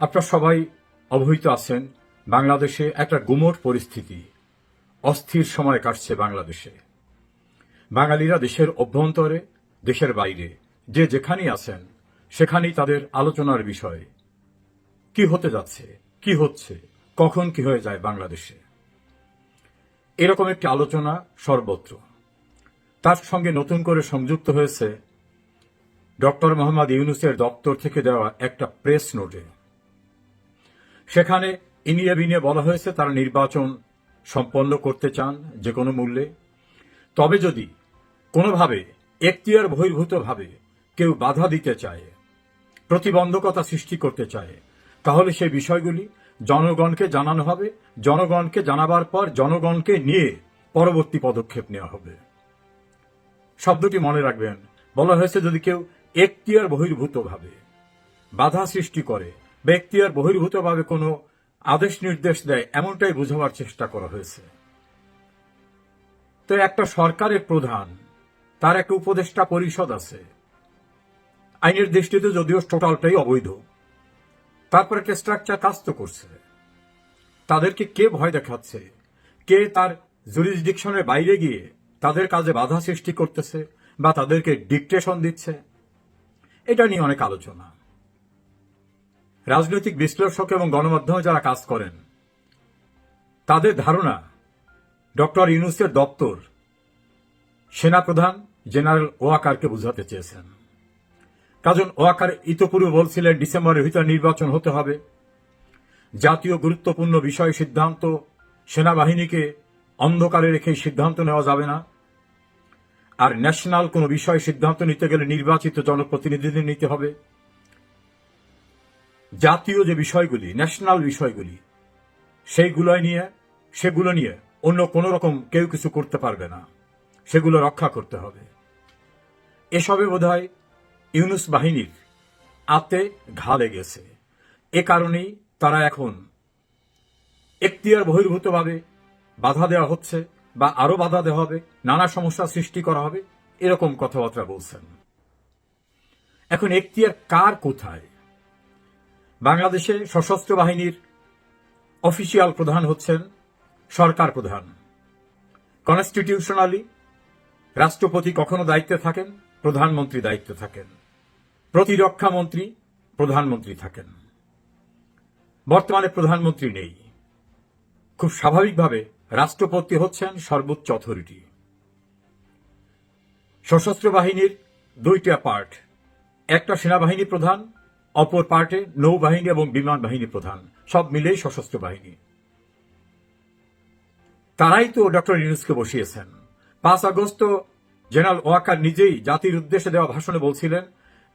আপনারা সবাই অবহিত আছেন বাংলাদেশে একটা গুমোট পরিস্থিতি। অস্থির সময় কাটছে বাংলাদেশে। বাঙালিরা দেশের অভ্যন্তরে, দেশের বাইরে, যে যেখানেই আছেন, সেখানেই তাদের আলোচনার বিষয়। কি হতে যাচ্ছে, কি হচ্ছে, কখন কি হয়ে যায় বাংলাদেশে? এরকম একটি আলোচনা সর্বত্র। তার সঙ্গে নতুন করে সংযুক্ত হয়েছে ডক্টর মোহাম্মদ ইউনুসের দপ্তর থেকে দেওয়া একটা প্রেস নোটে। সেখানে ইনিয়ে বিনিয়ে বলা হয়েছে তারা নির্বাচন সম্পন্ন করতে চান যে কোনো মূল্যে। তবে যদি কোনোভাবে এখতিয়ার বহির্ভূতভাবে কেউ বাধা দিতে চায়, প্রতিবন্ধকতা সৃষ্টি করতে চায়, তাহলে সেই বিষয়গুলি জনগণকে জানানো হবে, জনগণকে জানাবার পর জনগণকে নিয়ে পরবর্তী পদক্ষেপ নেওয়া হবে। শব্দটি মনে রাখবেন, বলা হয়েছে যদি কেউ এখতিয়ার বহির্ভূতভাবে বাধা সৃষ্টি করে বা এখতিয়ার বহির্ভূতভাবে কোনো আদেশ নির্দেশ দেয়, এমনটাই বোঝাবার চেষ্টা করা হয়েছে। তো একটা সরকারের প্রধান, তার একটা উপদেষ্টা পরিষদ আছে। আইনের দৃষ্টিতে যদিও টোটালটাই অবৈধ। তারপর একটা স্ট্রাকচার কাজ তো করছে। তাদেরকে কে ভয় দেখাচ্ছে? কে তার জুরিসডিকশনের বাইরে গিয়ে তাদের কাজে বাধা সৃষ্টি করতেছে বা তাদেরকে ডিকটেশন দিচ্ছে? এটা নিয়ে অনেক আলোচনা। রাজনৈতিক বিশ্লেষক এবং গণমাধ্যমে যারা কাজ করেন, তাদের ধারণা ডক্টর ইউনুসের দপ্তর সেনাপ্রধান জেনারেল ওয়াকারকে বুঝাতে চেয়েছেন। কাজন ওয়াকার ইতপূর্বে বলছিলেন, ডিসেম্বরের ভিতরে নির্বাচন হতে হবে। জাতীয় গুরুত্বপূর্ণ বিষয় সিদ্ধান্ত সেনাবাহিনীকে অন্ধকারে রেখে সিদ্ধান্ত নেওয়া যাবে না। আর ন্যাশনাল কোনো বিষয় সিদ্ধান্ত নিতে গেলে নির্বাচিত জনপ্রতিনিধিদের নিতে হবে। জাতীয় যে বিষয়গুলি ন্যাশনাল বিষয়গুলি সেইগুলো নিয়ে, সেগুলো নিয়ে অন্য কোনো রকম কেউ কিছু করতে পারবে না। সেগুলো রক্ষা করতে হবে। এসবে বোধহয় ইউনুস বাহিনীর আতে ঘা লেগেছে। এ কারণেই তারা এখন এখতিয়ার বহির্ভূতভাবে বাধা দেওয়া হচ্ছে বা আরও বাধা দেওয়া হবে, নানা সমস্যা সৃষ্টি করা হবে, এরকম কথাবার্তা বলছেন। এখন এখতিয়ার কার কোথায়? বাংলাদেশে সশস্ত্র বাহিনীর অফিসিয়াল প্রধান হচ্ছেন সরকার প্রধান। কনস্টিটিউশনালি রাষ্ট্রপতি কখনো দায়িত্বে থাকেন, প্রধানমন্ত্রী দায়িত্বে থাকেন। প্রতিরক্ষা মন্ত্রী, প্রধানমন্ত্রী থাকেন। বর্তমানে প্রধানমন্ত্রী নেই। খুব স্বাভাবিকভাবে রাষ্ট্রপতি হচ্ছেন সর্বোচ্চ অথরিটি। সশস্ত্র বাহিনীর দুইটা পার্ট। একটা সেনাবাহিনী প্রধান অপর পার্টে নৌবাহিনী এবং বিমান বাহিনী প্রধান। সব মিলেই সশস্ত্র বাহিনী। তারাই তো ডক্টর ইউনুসকে বসিয়েছেন। পাঁচ আগস্ট জেনারেল ওয়াকার নিজেই জাতির উদ্দেশ্যে দেওয়া ভাষণে বলছিলেন,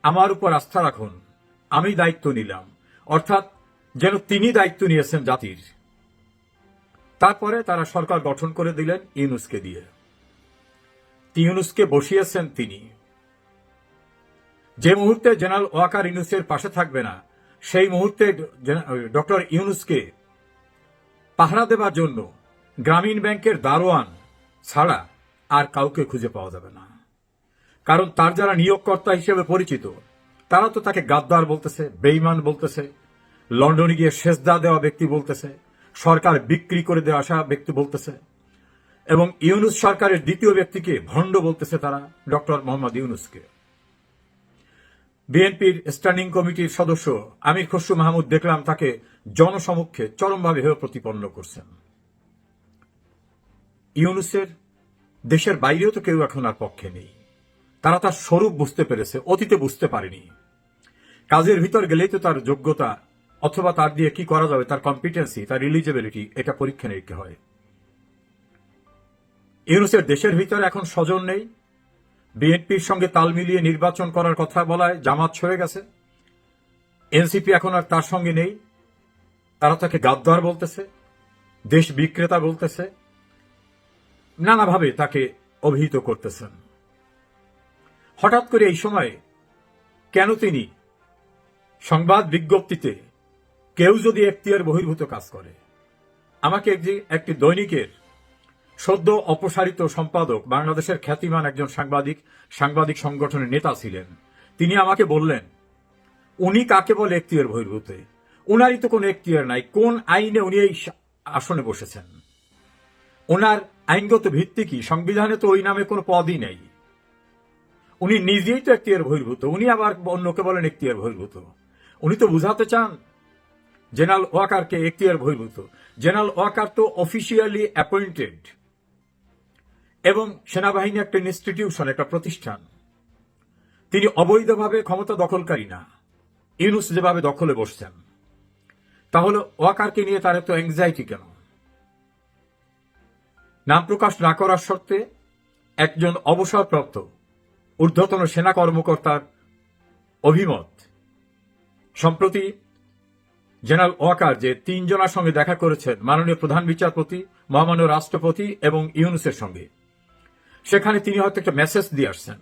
আমার উপর আস্থা রাখুন, আমি দায়িত্ব নিলাম। অর্থাৎ যেন তিনি দায়িত্ব নিয়েছেন জাতির। তারপরে তারা সরকার গঠন করে দিলেন ইউনুসকে দিয়ে। ইউনুসকে বসিয়েছেন তিনি। যে মুহূর্তে জেনারেল ওয়াকার ইউনুসের পাশে থাকবে না, সেই মুহূর্তে ডক্টর ইউনুসকে পাহারা দেবার জন্য গ্রামীণ ব্যাংকের দারোয়ান ছাড়া আর কাউকে খুঁজে পাওয়া যাবে না। কারণ তার যারা নিয়োগকর্তা হিসেবে পরিচিত, তারা তো তাকে গাদ্দার বলতেছে, বেইমান বলতেছে, লন্ডনে গিয়ে সেজদা দেওয়া ব্যক্তি বলতেছে, সরকার বিক্রি করে দেওয়া আসা ব্যক্তি বলতেছে এবং ইউনুস সরকারের দ্বিতীয় ব্যক্তিকে ভণ্ড বলতেছে তারা, ডক্টর মোহাম্মদ ইউনুসকে। বিএনপির স্ট্যান্ডিং কমিটির সদস্য আমির খসরু মাহমুদ দেখলাম তাকে জনসমক্ষে চরমভাবে হেয় প্রতিপন্ন করছেন। ইউনুসের দেশের বাইরেও তো কেউ এখন আর পক্ষে নেই। তারা তার স্বরূপ বুঝতে পেরেছে, অতীতে বুঝতে পারেনি। কাজের ভিতর গেলেই তো তার যোগ্যতা অথবা তার দিয়ে কি করা যাবে, তার কম্পিটেন্সি তার রিলিজেবিলিটি এটা পরীক্ষা নিরীক্ষা হয়। ইউনুসের দেশের ভিতরে এখন স্বজন নেই বিএনপির সঙ্গে তাল মিলিয়ে নির্বাচন করার কথা বলায় জামাত ছড়ে গেছে। এনসিপি এখন আর তার সঙ্গে নেই। তারা তাকে গাদ্দার বলতেছে, দেশ বিক্রেতা বলতেছে, নানাভাবে তাকে অভিহিত করতেছেন। হঠাৎ করে এই সময়ে কেন তিনি সংবাদ বিজ্ঞপ্তিতে কেউ যদি এখতিয়ার বহির্ভূত কাজ করে, আমাকে একটি- একটি দৈনিকের সদ্য অপসারিত সম্পাদক, বাংলাদেশের খ্যাতিমান একজন সাংবাদিক সাংবাদিক সংগঠনের নেতা ছিলেন। তিনি আমাকে বললেন, উনি কাকে বলে এখতিয়ার বহির্ভূতে? ওনারই তো কোনো এখতিয়ার নাই। কোন আইনে উনি এই আসনে বসেছেন? ওনার আইনগত ভিত্তি কি? সংবিধানে তো ওই নামে কোনো পদই নেই। উনি নিজেই তো এখতিয়ার বহির্ভূত। উনি আবার অন্যকে বলেন এখতিয়ার বহির্ভূত। উনি তো বুঝাতে চান, জেনারেল ওয়াকারকে এখতিয়ার বহির্ভূত। জেনারেল ওয়াকার তো অফিসিয়ালি অ্যাপয়েন্টেড এবং সেনাবাহিনী একটা ইনস্টিটিউশন একটা প্রতিষ্ঠান। তিনি অবৈধভাবে ক্ষমতা দখলকারী না। ইউনুস যেভাবে দখলে বসছেন। তাহলে ওয়াকারকে নিয়ে তার এত অ্যাংজাইটি কেন? নাম প্রকাশ না করার শর্তে একজন অবসরপ্রাপ্ত ঊর্ধ্বতন সেনা কর্মকর্তার অভিমত। সম্প্রতি জেনারেল ওয়াকার যে তিনজনের সঙ্গে দেখা করেছেন মাননীয় প্রধান বিচারপতি, মহামান্য রাষ্ট্রপতি এবং ইউনুসের সঙ্গে। সেখানে তিনি হয়তো একটা মেসেজ দিয়ে আসছেন।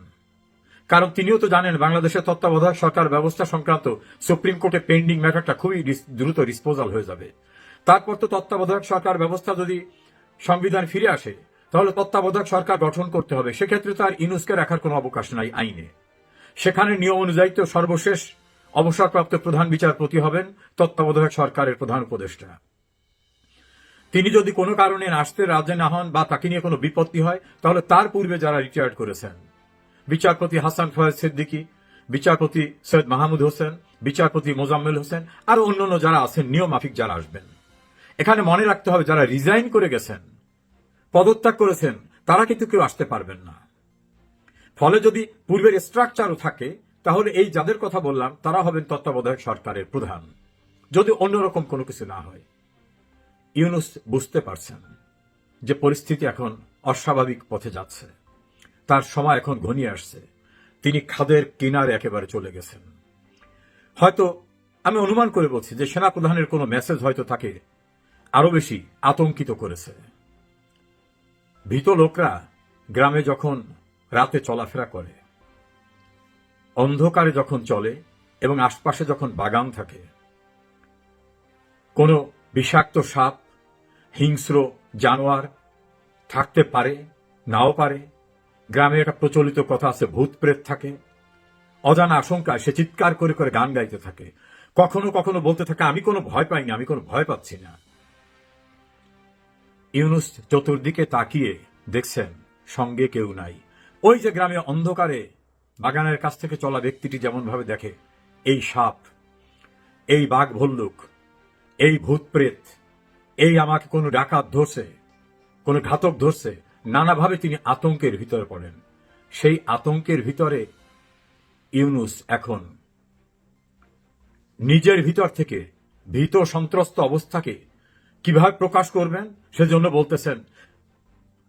কারণ তিনিও তো জানেন, বাংলাদেশের তত্ত্বাবধায়ক সরকার ব্যবস্থা সংক্রান্ত সুপ্রিম কোর্টে পেন্ডিং ম্যাটারটা খুবই দ্রুত ডিসপোজাল হয়ে যাবে। তারপর তো তত্ত্বাবধায়ক সরকার ব্যবস্থা যদি সংবিধান ফিরে আসে, তাহলে তত্ত্বাবধায়ক সরকার গঠন করতে হবে। সেক্ষেত্রে তো আর ইনুসকে রাখার কোনো অবকাশ নাই আইনে। সেখানে নিয়ম অনুযায়ী তো সর্বশেষ অবসরপ্রাপ্ত প্রধান বিচারপতি হবেন তত্ত্বাবধায়ক সরকারের প্রধান উপদেষ্টা। তিনি যদি কোনো কারণে আসতে রাজি না হন বা তাকে নিয়ে কোনো বিপত্তি হয়, তাহলে তার পূর্বে যারা রিটায়ার্ড করেছেন। বিচারপতি হাসান ফয়েজ সিদ্দিকী, বিচারপতি সৈয়দ মাহমুদ হোসেন, বিচারপতি মোজাম্মেল হোসেন, আর অন্যান্য যারা আছেন নিয়ম মাফিক যারা আসবেন। এখানে মনে রাখতে হবে, যারা রিজাইন করে গেছেন, পদত্যাগ করেছেন, তারা কিন্তু কেউ আসতে পারবেন না। ফলে যদি পূর্বের স্ট্রাকচারও থাকে, তাহলে এই যাদের কথা বললাম, তারা হবেন তত্ত্বাবধায়ক সরকারের প্রধান। যদি অন্যরকম কোনো কিছু না হয়। ইউনুস বুঝতে পারছেন যে পরিস্থিতি এখন অস্বাভাবিক পথে যাচ্ছে। তার সময় এখন ঘনিয়ে আসছে। তিনি খাদের কিনারে একেবারে চলে গেছেন। হয়তো আমি অনুমান করে বলছি যে সেনাপ্রধানের কোনো মেসেজ হয়তো তাকে আরও বেশি আতঙ্কিত করেছে। ভীত লোকরা গ্রামে যখন রাতে চলাফেরা করে, অন্ধকারে যখন চলে এবং আশপাশে যখন বাগান থাকে, কোনো বিষাক্ত সাপ হিংস্র জানোয়ার থাকতে পারে, নাও পারে। গ্রামে একটা প্রচলিত কথা আছে, ভূত প্রেত থাকে। অজানা আশঙ্কায় সে চিৎকার করে করে গান গাইতে থাকে। কখনো কখনো বলতে থাকে, আমি কোনো ভয় পাইনি, আমি কোনো ভয় পাচ্ছি না। ইউনুস চতুর্দিকে তাকিয়ে দেখছেন, সঙ্গে কেউ নাই। ওই যে গ্রামে অন্ধকারে বাগানের কাছ থেকে চলা ব্যক্তিটি যেমন ভাবে দেখে, এই সাপ, এই বাঘ ভল্লুক, এই ভূত প্রেত। এই আমাকে কোনো ডাকাত ধরছে, কোনো ঘাতক ধরছে। নানাভাবে তিনি আতঙ্কের ভিতরে পড়েন। সেই আতঙ্কের ভিতরে ইউনুস এখন নিজের ভিতর থেকে ভীত সন্ত্রস্ত অবস্থাকে কীভাবে প্রকাশ করবেন সেজন্য বলতেছেন,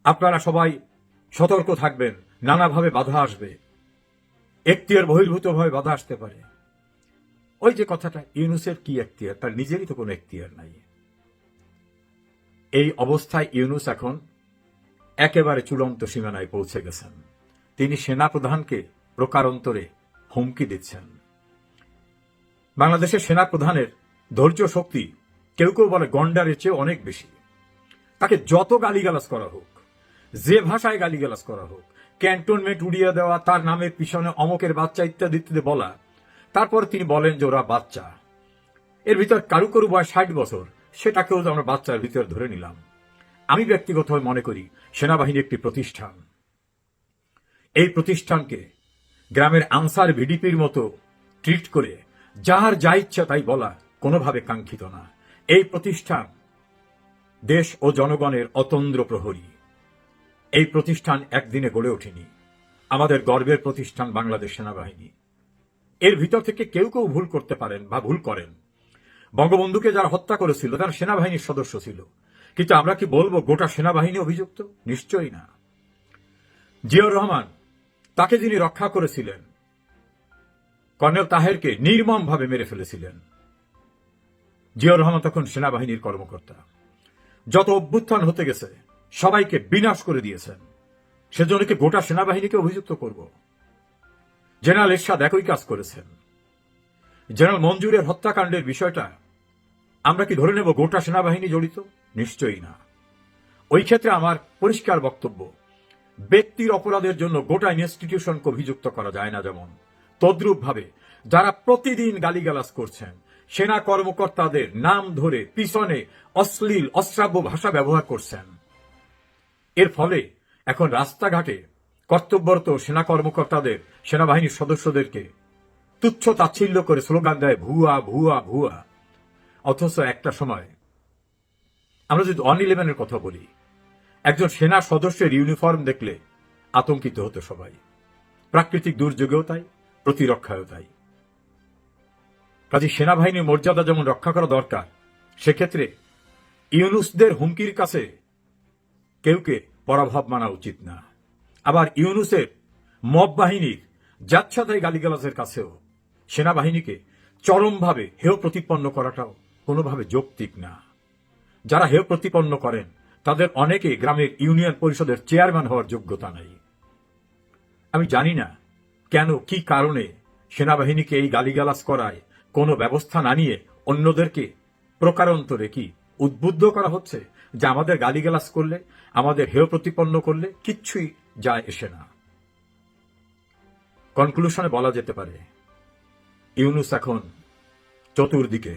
আপনারা সবাই সতর্ক থাকবেন, নানাভাবে বাধা আসবে। এখতিয়ার বহির্ভূতভাবে বাধা আসতে পারে। ওই যে কথাটা, ইউনুসের কি এখতিয়ার তার নিজেরই তো কোনো এখতিয়ার নাই। এই অবস্থায় ইউনুস এখন একেবারে চূড়ান্ত সীমানায় পৌঁছে গেছেন। তিনি সেনাপ্রধানকে প্রকারান্তরে হুমকি দিচ্ছেন। বাংলাদেশের সেনাপ্রধানের ধৈর্য শক্তি কেউ কেউ বলে গন্ডারের চেয়ে অনেক বেশি। তাকে যত গালিগালাজ করা হোক, যে ভাষায় গালিগালাজ করা হোক, ক্যান্টনমেন্ট উড়িয়ে দেওয়া, তার নামের পিছনে অমকের বাচ্চা ইত্যাদি ইত্যাদি বলা, তারপর তিনি বলেন যে ওরা বাচ্চা। এর ভিতর কারু কারু বয়স ষাট বছর সেটাকেও আমরা বাচ্চার ভিতরে ধরে নিলাম। আমি ব্যক্তিগতভাবে মনে করি সেনাবাহিনী একটি প্রতিষ্ঠান। এই প্রতিষ্ঠানকে গ্রামের আনসার ভিডিপির মতো ট্রিট করে যার যা ইচ্ছা তাই বলা কোনোভাবে কাঙ্ক্ষিত না। এই প্রতিষ্ঠান দেশ ও জনগণের অতন্দ্র প্রহরী। এই প্রতিষ্ঠান একদিনে গড়ে ওঠেনি। আমাদের গর্বের প্রতিষ্ঠান বাংলাদেশ সেনাবাহিনী। এর ভিতর থেকে কেউ কেউ ভুল করতে পারেন বা ভুল করেন। বঙ্গবন্ধুকে যারা হত্যা করেছিল, তারা সেনাবাহিনীর সদস্য ছিল। কিন্তু আমরা কি বলব, গোটা সেনাবাহিনী অভিযুক্ত? নিশ্চয়ই না। জিয়াউর রহমান, তাকে যিনি রক্ষা করেছিলেন, কর্নেল তাহেরকে নির্মমভাবে মেরে ফেলেছিলেন। জিয়াউর রহমান তখন সেনাবাহিনীর কর্মকর্তা। যত অভ্যুত্থান হতে গেছে, সবাইকে বিনাশ করে দিয়েছেন। সেজন্য কি গোটা সেনাবাহিনীকে অভিযুক্ত করব? জেনারেল এরশাদ একই কাজ করেছেন। জেনারেল মঞ্জুরের হত্যাকাণ্ডের বিষয়টা আমরা কি ধরে নেব গোটা সেনাবাহিনী জড়িত? নিশ্চয়ই না। ওই ক্ষেত্রে আমার পরিষ্কার বক্তব্য, ব্যক্তির অপরাধের জন্য গোটা ইনস্টিটিউশনকে অভিযুক্ত করা যায় না যেমন। তদ্রূপ ভাবে যারা প্রতিদিন গালিগালাজ করছেন, সেনা কর্মকর্তাদের নাম ধরে পিছনে অশ্লীল, অশ্রাব্য ভাষা ব্যবহার করছেন। এর ফলে এখন রাস্তাঘাটে কর্তব্যরত সেনা কর্মকর্তাদের, সেনাবাহিনীর সদস্যদেরকে তুচ্ছ তাচ্ছিল্য করে স্লোগান দেয়, ভুয়া ভুয়া ভুয়া। অথচ একটা সময়। আমরা যদি অন ইলেভেনের কথা বলি, একজন সেনা সদস্যের ইউনিফর্ম দেখলে আতঙ্কিত হতো সবাই। প্রাকৃতিক দুর্যোগেও তাই, প্রতিরক্ষায়ও তাই। কাজে সেনাবাহিনীর মর্যাদা যেমন রক্ষা করা দরকার, সেক্ষেত্রে ইউনুসদের হুমকির কাছে কেউকে পরাভব মানা উচিত না। আবার ইউনুসের মব বাহিনীর যাচ্ছাদাই গালিগালাজের কাছেও সেনাবাহিনীকে চরমভাবে হেয় প্রতিপন্ন করাটাও কোনোভাবে যৌক্তিক না। যারা হেয় প্রতিপন্ন করেন, তাদের অনেকে গ্রামের ইউনিয়ন পরিষদের চেয়ারম্যান হওয়ার যোগ্যতা নাই। আমি জানি না কেন, কি কারণে সেনাবাহিনীকে এই গালিগালাজ করায় কোনো ব্যবস্থা না নিয়ে অন্যদেরকে প্রকারান্তরে কি উদ্বুদ্ধ করা হচ্ছে যে আমাদের গালিগালাজ করলে, আমাদের হেয় প্রতিপন্ন করলে কিচ্ছুই যায় এসে না। কনক্লুশনে বলা যেতে পারে, ইউনুস এখন চতুর্দিকে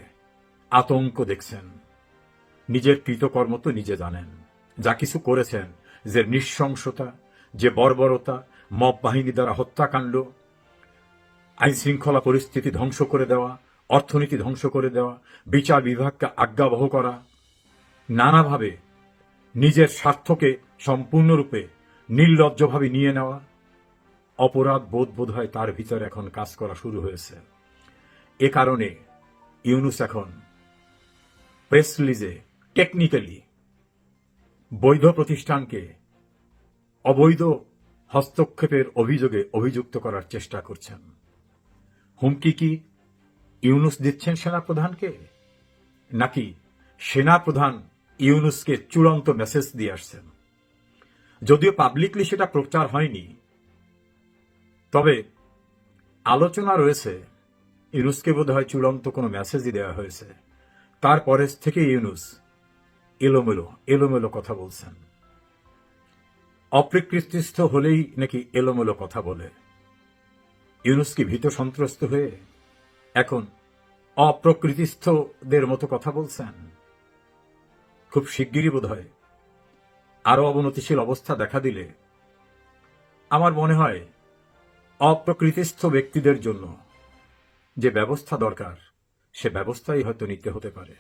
আতঙ্ক দেখছেন। নিজের কৃতকর্ম তো নিজে জানেন। যা কিছু করেছেন, যে নৃশংসতা, যে বর্বরতা, মব বাহিনী দ্বারা হত্যাকাণ্ড আইন শৃঙ্খলা পরিস্থিতি ধ্বংস করে দেওয়া, অর্থনীতি ধ্বংস করে দেওয়া, বিচার বিভাগকে আজ্ঞাবহ করা, নানাভাবে নিজের স্বার্থকে সম্পূর্ণরূপে নির্লজ্জভাবে নিয়ে নেওয়া, অপরাধ বোধ বোধ হয় তার ভিতরে এখন কাজ করা শুরু হয়েছে। এ কারণে ইউনুস এখন প্রেস রিলিজে টেকনিক্যালি বৈধ প্রতিষ্ঠানকে অবৈধ হস্তক্ষেপের অভিযোগে অভিযুক্ত করার চেষ্টা করছেন। হুমকি কি ইউনুস দিচ্ছেন সেনাপ্রধানকে? নাকি সেনাপ্রধান ইউনুসকে চূড়ান্ত মেসেজ দিয়ে আসছেন? যদিও পাবলিকলি সেটা প্রচার হয়নি, তবে আলোচনা রয়েছে, ইউনুসকে বোধ হয় চূড়ান্ত কোনো মেসেজই দেওয়া হয়েছে। তারপরে থেকে ইউনুস এলোমেলো এলোমেলো কথা বলছেন। অপ্রকৃতিস্থ হলেই নাকি এলোমেলো কথা বলে। ইউনুস কি ভীত সন্ত্রস্ত হয়ে এখন অপ্রকৃতিস্থদের মতো কথা বলছেন? খুব শিগগিরই বোধ হয় আরও অবনতিশীল অবস্থা দেখা দিলে আমার মনে হয় অপ্রকৃতিস্থ ব্যক্তিদের জন্য যে ব্যবস্থা দরকার সে ব্যবস্থাই হয়তো নিতে হতে পারে।